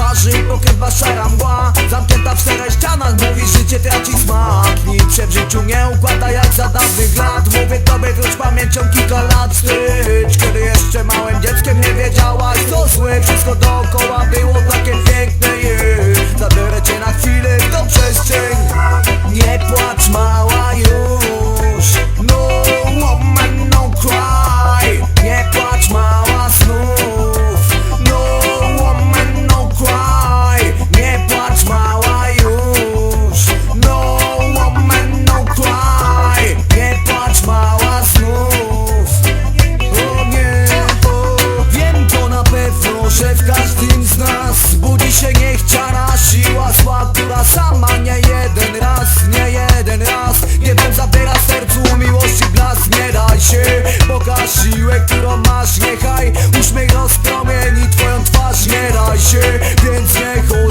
twarzy, bo chyba szaram droga Siłę, którą masz, niechaj uśmiech rozpromieni Twoją twarz, nie raj się, więc nie chodź